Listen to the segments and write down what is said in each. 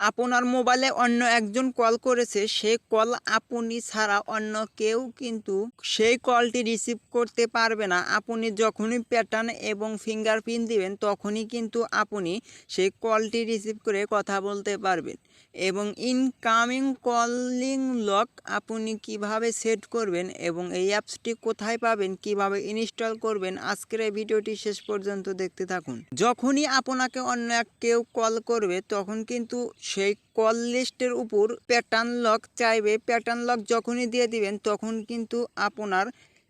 আপনার মোবাইলে অন্য একজন কল করেছে সেই কল আপনি ছাড়া অন্য কেউ কিন্তু সেই কলটি রিসিভ করতে পারবে না। আপনি যখনই প্যাটার্ন এবং ফিঙ্গারপ্রিন্ট দিবেন, তখনই কিন্তু আপনি সেই কলটি রিসিভ করে কথা বলতে পারবেন এবং ইনকামিং কলিং লক আপনি কীভাবে সেট করবেন এবং এই অ্যাপসটি কোথায় পাবেন, কীভাবে ইনস্টল করবেন, আজকের এই ভিডিওটি শেষ পর্যন্ত দেখতে থাকুন। যখনই আপনাকে অন্য এক কেউ কল করবে, তখন কিন্তু সেই কল লিস্টের উপর প্যাটার্ন লক চাইবে। প্যাটার্ন লক যখনই দিয়ে দিবেন, তখন কিন্তু আপনার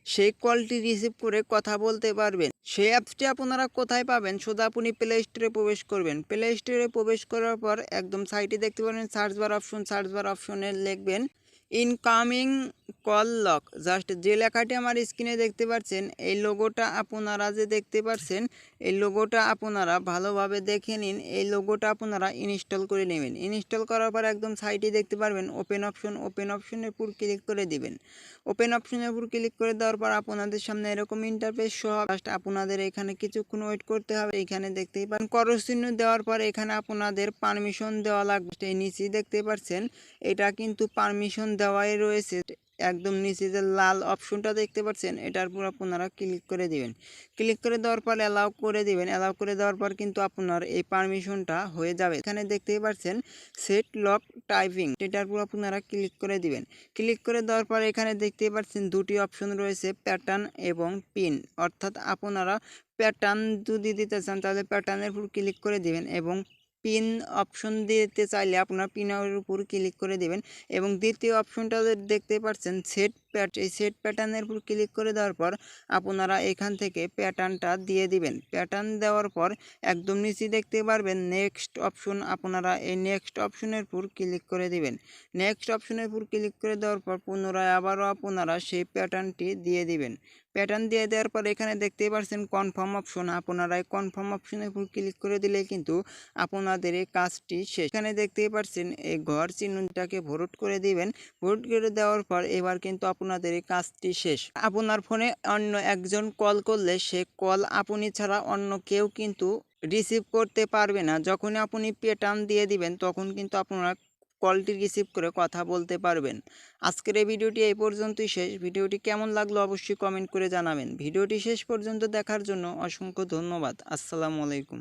সেই কলটি রিসিভ করে কথা বলতে পারবেন। সেই অ্যাপসটি আপনারা কোথায় পাবেন শুধু আপনি প্লে স্টোরে প্রবেশ করবেন। প্লে স্টোরে প্রবেশ করার পর একদম সাইটে দেখতে পারবেন search bar option search bar অপশনে লিখবেন। ইনকামিং কল লক জাস্ট যে লেখাটি আমার স্ক্রিনে দেখতে পাচ্ছেন, এই লোগোটা আপনারা যে দেখতে পাচ্ছেন, এই লোগোটা আপনারা ভালোভাবে দেখে নিন। এই লোগোটা আপনারা ইনস্টল করে নেবেন। ইনস্টল করার পর একদম সাইটে দেখতে পারবেন ওপেন অপশন ওপেন অপশনের উপর ক্লিক করে দিবেন। ওপেন অপশনের উপর ক্লিক করে দেওয়ার পর আপনাদের সামনে এরকম ইন্টারফেস সহ জাস্ট আপনাদের এখানে কিছুক্ষণ ওয়েট করতে হবে। এখানে দেখতেই পারেন করস চিহ্ন দেওয়ার পর এখানে আপনাদের পারমিশন দেওয়া লাগবে। এই নিচে দেখতে পাচ্ছেন, এটা কিন্তু পারমিশন দেওয়াই রয়েছে। একদম নিচে যে লাল অপশনটা দেখতে পাচ্ছেন, এটার উপর আপনারা ক্লিক করে দিবেন। ক্লিক করে দেওয়ার পর অ্যালাউ করে দিবেন। অ্যালাউ করে দেওয়ার পর কিন্তু আপনার এই পারমিশনটা হয়ে যাবে। এখানে দেখতেই পাচ্ছেন সেট লক টাইপিং এটার উপর আপনারা ক্লিক করে দিবেন। ক্লিক করে দেওয়ার পর এখানে দেখতেই পাচ্ছেন, দুটি অপশন রয়েছে প্যাটার্ন এবং পিন অর্থাৎ আপনারা প্যাটার্ন যদি দিতে চান, তাহলে প্যাটার্নের উপর ক্লিক করে দিবেন এবং পিন অপশন দিতে চাইলে আপনার পিনের উপর ক্লিক করে দেবেন এবং দ্বিতীয় অপশনটা দেখতে পাচ্ছেন সেট প্যাট এই সেট প্যাটার্নের উপর ক্লিক করে দেওয়ার পর আপনারা এখান থেকে প্যাটার্নটা দিয়ে দিবেন। প্যাটার্ন দেওয়ার পর একদম নিচে দেখতে পারবেন নেক্সট অপশন আপনারা এই নেক্সট অপশনের উপর ক্লিক করে দিবেন। নেক্সট অপশনের উপর ক্লিক করে দেওয়ার পর পুনরায় আবারও আপনারা সেই প্যাটার্নটি দিয়ে দিবেন। প্যাটার্ন দিয়ে দেওয়ার পর এখানে দেখতেই পাচ্ছেন কনফার্ম অপশন আপনারা এই কনফার্ম অপশনের উপর ক্লিক করে দিলে কিন্তু আপনাদের এই কাজটি শেষ। এখানে দেখতেই পাচ্ছেন এই ঘর চিহ্নটাকে ভোট করে দিবেন। ভোট করে দেওয়ার পর এবার কিন্তু আপনাদের কাজটি শেষ। আপনার ফোনে অন্য একজন কল করলে সে কল আপনি ছাড়া অন্য কেউ কিন্তু রিসিভ করতে পারবে না। যখনই আপনি প্যাটার্ন দিয়ে দিবেন, তখন কিন্তু আপনারা কলটি রিসিভ করে কথা বলতে পারবেন। আজকের এই ভিডিওটি এই পর্যন্তই শেষ। ভিডিওটি কেমন লাগল অবশ্যই কমেন্ট করে জানাবেন। ভিডিওটি শেষ পর্যন্ত দেখার জন্য অসংখ্য ধন্যবাদ। আসসালামু আলাইকুম।